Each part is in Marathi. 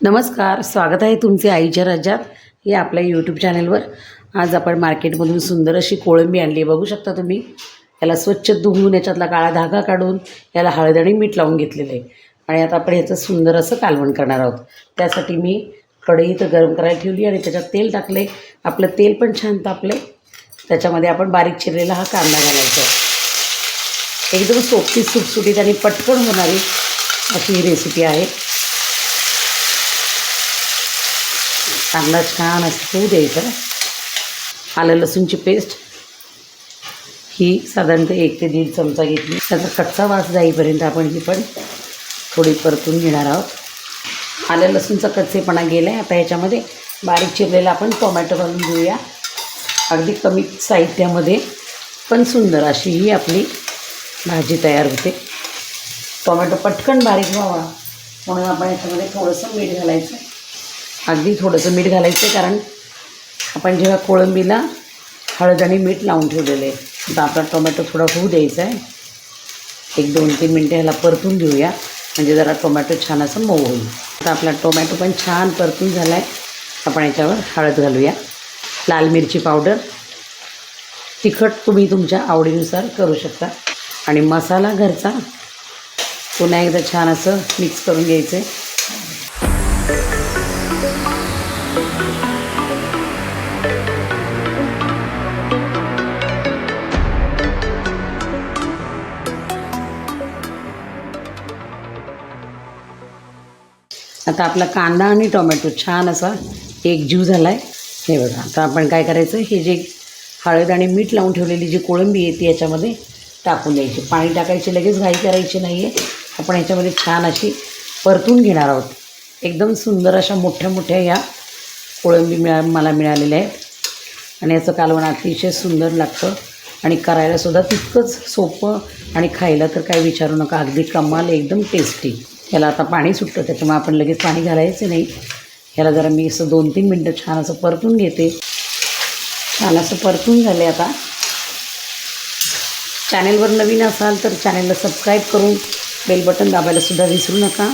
नमस्कार स्वागत आहे तुमचे आईच्या राज्यात या आपल्या यूट्यूब चॅनलवर आज आपण मार्केटमधून सुंदर अशी कोळंबी आणली आहे. बघू शकता तुम्ही याला स्वच्छ धुवून याच्यातला काळा धागा काढून याला हळद आणि मीठ लावून घेतलेलं आहे. आणि आता आपण ह्याचं सुंदर असं कालवण करणार आहोत. त्यासाठी मी कढई तर गरम करायला ठेवली आणि त्याच्यात तेल टाकले आपलं तेल पण छान तापले त्याच्यामध्ये आपण बारीक चिरलेला हा कांदा घालायचा एकदम सोपी सुटसुटीत आणि पटकन होणारी अशी ही रेसिपी आहे. कांदा छान असं होऊ द्यायचा. आलं लसूणची पेस्ट ही साधारणतः एक ते दीड चमचा घेतली. त्याचा कच्चा वास जाईपर्यंत आपण ही पण थोडी परतून घेणार आहोत. आलं लसूणचा कच्चेपणा गेला आहे आता याच्यामध्ये बारीक चिरलेला आपण टोमॅटो घालून घेऊया. अगदी कमी साहित्यामध्ये पण सुंदर अशी ही आपली भाजी तयार होते. टोमॅटो पटकन बारीक व्हावा. म्हणून आपण याच्यामध्ये थोडंसं मीठ घालायचं. अगदी थोडंसं मीठ घालायचं आहे कारण आपण जेव्हा कोळंबीला हळद आणि मीठ लावून ठेवलेलं आहे आता आपला टोमॅटो थोडा होऊ द्यायचा आहे. एक दोन तीन मिनटं ह्याला परतून घेऊया म्हणजे जरा टोमॅटो छान असं मऊ होईल. आता आपला टोमॅटो पण छान परतून झाला आहे आपण याच्यावर हळद घालूया. लाल मिरची पावडर तिखट तुम्ही तुमच्या आवडीनुसार करू शकता. आणि मसाला घरचा पुन्हा एकदा छान असं मिक्स करून घ्यायचं आहे आता आपला कांदा आणि टोमॅटो छान असा एक जीव झाला आहे हे बघा आता आपण काय करायचं हे जे हळद आणि मीठ लावून ठेवलेली जी कोळंबी आहे ती याच्यामध्ये टाकून द्यायची. पाणी टाकायची लगेच घाई करायची नाही आहे आपण याच्यामध्ये छान अशी परतून घेणार आहोत. एकदम सुंदर अशा मोठ्या मोठ्या या कोळंबी मिळा मला मिळालेल्या आहेत आणि याचं कालवण अतिशय सुंदर लागतं. आणि करायलासुद्धा तितकंच सोपं आणि खायला तर काही विचारू नका. अगदी कमाल एकदम टेस्टी याला आता पाणी सुटतं त्याच्यामुळे आपण लगेच पाणी घालायचं नाही. ह्याला जरा मी असं दोन तीन मिनटं छान असं परतून घेते. छान असं परतून झाले आता. चॅनेलवर नवीन असाल तर चॅनेलला सबस्क्राईब करून बेल बटन दाबायलासुद्धा विसरू नका.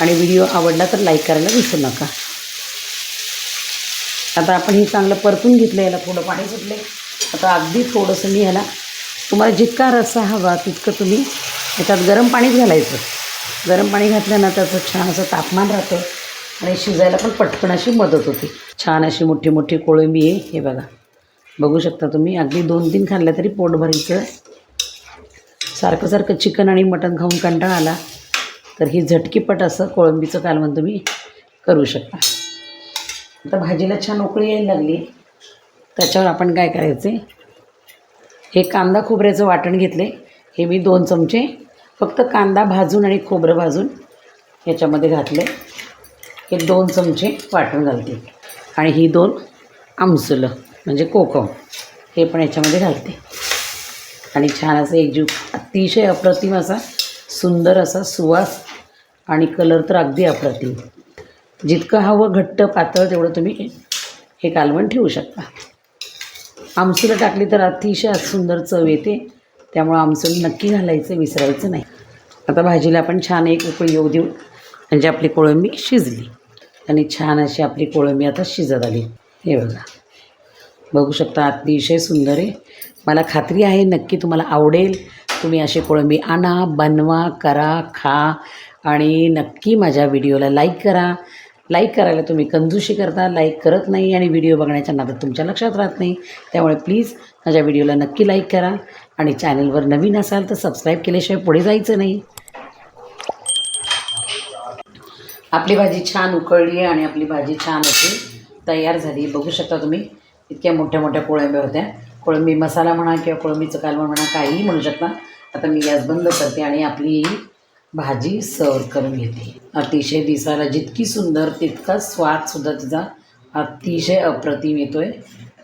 आणि व्हिडिओ आवडला तर लाईक करायला विसरू नका. आता आपण हे चांगलं परतून घेतलं याला थोडं पाणी सुटले आता अगदी थोडंसं मी ह्याला तुम्हाला जितका रस्सा हवा तितकं तुम्ही ह्याच्यात गरम पाणीच घालायचं. गरम पाणी घातलं ना त्याचं छान असं तापमान राहतं आणि शिजायला पण पटकन अशी मदत होते. छान अशी मोठी मोठी कोळंबी आहे हे बघा. बघू शकता तुम्ही अगदी दोन तीन खाल्ल्या तरी पोट भरायचं. सारखं सारखं चिकन आणि मटण खाऊन कंटाळा आला तर ही झटकीपट असं कोळंबीचं कालवण तुम्ही करू शकता. आता भाजीला छान उकळी यायला लागली. त्याच्यावर आपण काय करायचे? हे कांदा खोबऱ्याचं वाटण घेतले. हे मी दोन चमचे फक्त कांदा भाजून आणि खोबरं भाजून ह्याच्यामध्ये घातले. हे दोन चमचे वाटण घालते. आणि ही दोन आमसुलं म्हणजे कोकम हे पण याच्यामध्ये घालते. आणि छान असं एकजीव अतिशय अप्रतिम असा सुंदर असा सुवास आणि कलर तर अगदी अप्रतिम. जितकं हवं घट्ट पातळ तेवढं तुम्ही हे कालवण ठेवू शकता. आमसूला टाकली तर अतिशय सुंदर चव येते. त्यामुळं आमसूल नक्की घालायचं विसरायचं नाही. आता भाजीला आपण छान एक उकळी येऊ देऊ. म्हणजे आपली कोळंबी शिजली. आणि छान अशी आपली कोळंबी आता शिजत आली. हे बघा. बघू शकता अतिशय सुंदर आहे. मला खात्री आहे नक्की तुम्हाला आवडेल. तुम्ही अशी कोळंबी आणा बनवा करा खा. आणि नक्की माझ्या व्हिडिओला लाईक करा. लाईक करायला तुम्ही कंजूशी करता लाईक करत नाही आणि व्हिडिओ बघण्याच्या नादात तुमच्या लक्षात राहत नाही. त्यामुळे प्लीज माझ्या व्हिडिओला नक्की लाईक करा आणि चॅनलवर नवीन असाल तर सबस्क्राईब केल्याशिवाय पुढे जायचं नाही. आपली भाजी छान उकळली आहे आणि आपली भाजी छान अशी तयार झाली. बघू शकता तुम्ही इतक्या मोठ्या मोठ्या कोळंब्या होत्या. कोळंबी मसाला म्हणा किंवा कोळंबीचं कालवण म्हणा काहीही म्हणू शकता. आता मी गॅस बंद करते आणि आपली भाजी सर्व करून घेते. अतिशय दिसायला जितकी सुंदर तितकाच स्वादसुद्धा तिचा अतिशय अप्रतिम येतो आहे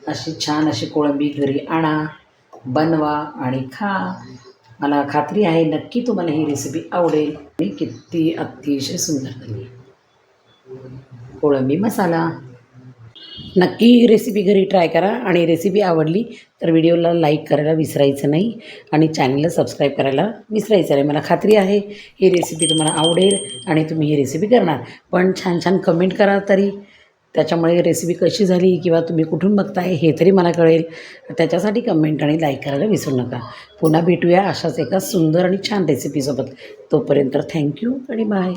अशी छान अशी कोळंबी घरी आणा बनवा आणि खा. मला खात्री आहे नक्की तुम्हाला ही रेसिपी आवडेल. मी किती अतिशय सुंदर झाली कोळंबी मसाला. नक्की रेसिपी घरी ट्राय करा. आणि रेसिपी आवडली तर व्हिडिओला लाईक करायला विसरायचं नाही. आणि चॅनलला सबस्क्राईब करायला विसरायचं नाही. मला खात्री आहे ही रेसिपी तुम्हाला आवडेल आणि तुम्ही ही रेसिपी करणार. पण छान छान कमेंट करा तरी. त्याच्यामुळे रेसिपी कशी झाली किंवा तुम्ही कुठून बघताय हे तरी मला कळेल. त्याच्यासाठी कमेंट आणि लाईक करायला विसरू नका. पुन्हा भेटूया अशाच एका सुंदर आणि छान रेसिपीसोबत तोपर्यंत थँक्यू आणि बाय